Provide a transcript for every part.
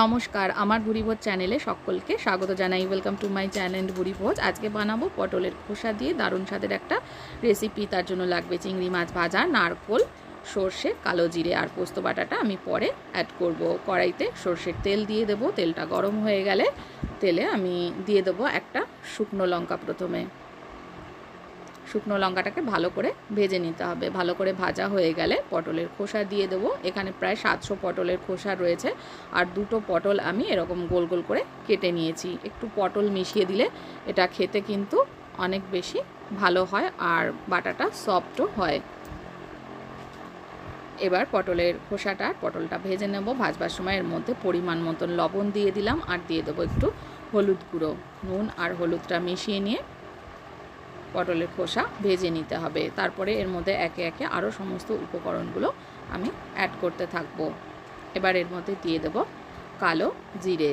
নমস্কার, আমার ভুরিভোজ চ্যানেলে সকলকে স্বাগত জানাই। Welcome to my channel Bhuribhoj. আজকে বানাবো পটলের খোসা দিয়ে দারুণ স্বাদের একটা রেসিপি তার জন্য লাগবে চিংড়ি মাছ ভাজা, নারকোল, সর্ষে, কালো জিরে আর পোস্ত বাটাটা আমি পরে অ্যাড করব। কড়াইতে সর্ষের তেল দিয়ে দেবো। তেলটা গরম হয়ে গেলে তেলে আমি দিয়ে দেবো একটা শুকনো লঙ্কা প্রথমে। শুকনো লঙ্কাটাকে ভালো করে ভেজে নিতে হবে। ভালো করে ভাজা হয়ে গেলে পটলের খোসা দিয়ে দেবো। এখানে প্রায় সাতশো পটলের খোসা রয়েছে আর দুটো পটল আমি এরকম গোল গোল করে কেটে নিয়েছি। একটু পটল মিশিয়ে দিলে এটা খেতে কিন্তু অনেক বেশি ভালো হয় আর বাটাটা সফটও হয়। এবার পটলের খোসাটা, পটলটা ভেজে নেব। ভাজবার সময় এর মধ্যে পরিমাণ মতন লবণ দিয়ে দিলাম আর দিয়ে দেবো একটু হলুদ গুঁড়ো, নুন আর হলুদটা মিশিয়ে নিয়ে পটলের খোসা ভেজে নিতে হবে। তারপরে এর মধ্যে একে একে আরও সমস্ত উপকরণগুলো আমি অ্যাড করতে থাকব। এবার এর মধ্যে দিয়ে দেব কালো জিরে।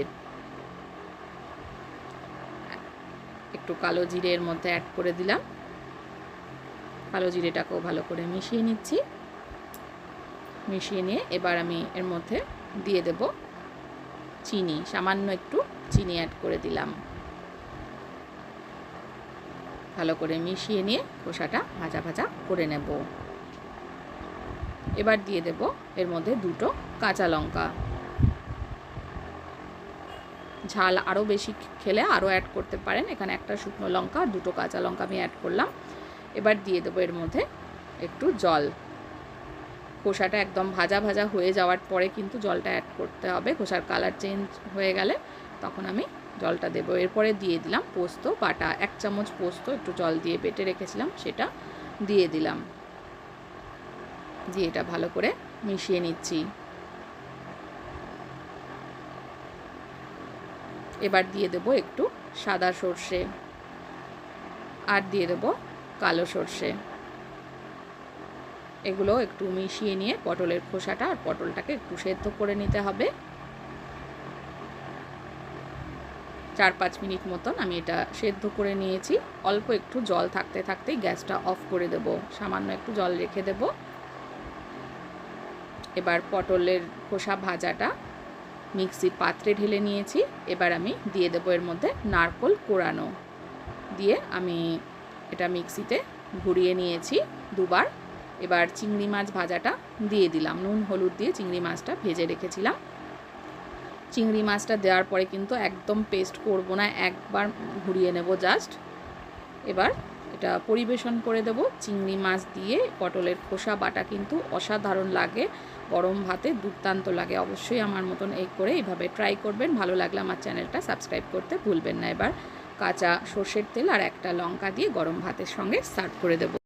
একটু কালো জিরে এর মধ্যে অ্যাড করে দিলাম। কালো জিরেটাকেও ভালো করে মিশিয়ে নিচ্ছি। মিশিয়ে নিয়ে এবার আমি এর মধ্যে দিয়ে দেব চিনি, সামান্য একটু চিনি অ্যাড করে দিলাম। ভালো করে মিশিয়ে নিয়ে খোসাটা ভাজা ভাজা করে নেব। এবার দিয়ে দেব এর মধ্যে দুটো কাঁচা লঙ্কা। ঝাল আরও বেশি খেলে আরও অ্যাড করতে পারেন। এখানে একটা শুকনো লঙ্কা, দুটো কাঁচা লঙ্কা আমি অ্যাড করলাম। এবার দিয়ে দেবো এর মধ্যে একটু জল। খোসাটা একদম ভাজা ভাজা হয়ে যাওয়ার পরে কিন্তু জলটা অ্যাড করতে হবে। খোসার কালার চেঞ্জ হয়ে গেলে তখন আমি জলটা দেবো। এরপরে দিয়ে দিলাম পোস্ত, বাটা, এক চামচ পোস্ত, একটু জল দিয়ে বেটে রেখেছিলাম, সেটা দিয়ে দিলাম। দিয়ে এটা ভালো করে মিশিয়ে নিচ্ছি। এবার দিয়ে দেব একটু সাদা সর্ষে আর দিয়ে দেব কালো সর্ষে। এগুলো একটু মিশিয়ে নিয়ে পটলের খোসাটা আর পটলটাকে একটু সেদ্ধ করে নিতে হবে। চার পাঁচ মিনিট মতন আমি এটা সেদ্ধ করে নিয়েছি। অল্প একটু জল থাকতে থাকতেই গ্যাসটা অফ করে দেব। সামান্য একটু জল রেখে দেব। এবার পটলের খোসা ভাজাটা মিক্সির পাত্রে ঢেলে নিয়েছি। এবার আমি দিয়ে দেবো এর মধ্যে নারকোল কোরানো। দিয়ে আমি এটা মিক্সিতে ঘুরিয়ে নিয়েছি দুবার। এবার চিংড়ি মাছ ভাজাটা দিয়ে দিলাম। নুন, হলুদ দিয়ে চিংড়ি মাছটা ভেজে রেখেছিলাম। চিংড়ি মাছটা দেওয়ার পরে কিন্তু একদম পেস্ট করব না, একবার ঘুরিয়ে নেব জাস্ট এবার এটা পরিবেশন করে দেব, চিংড়ি মাছ দিয়ে পটলের খোসা, বাটা কিন্তু অসাধারণ লাগে, গরম ভাতে দুর্দান্ত লাগে, অবশ্যই আমার মতন এই করে এইভাবে ট্রাই করবেন, ভালো লাগলে আমার চ্যানেলটা সাবস্ক্রাইব করতে ভুলবেন না। এবার কাঁচা সর্ষের তেল আর একটা লঙ্কা দিয়ে গরম ভাতের সঙ্গে সার্ভ করে দেবো।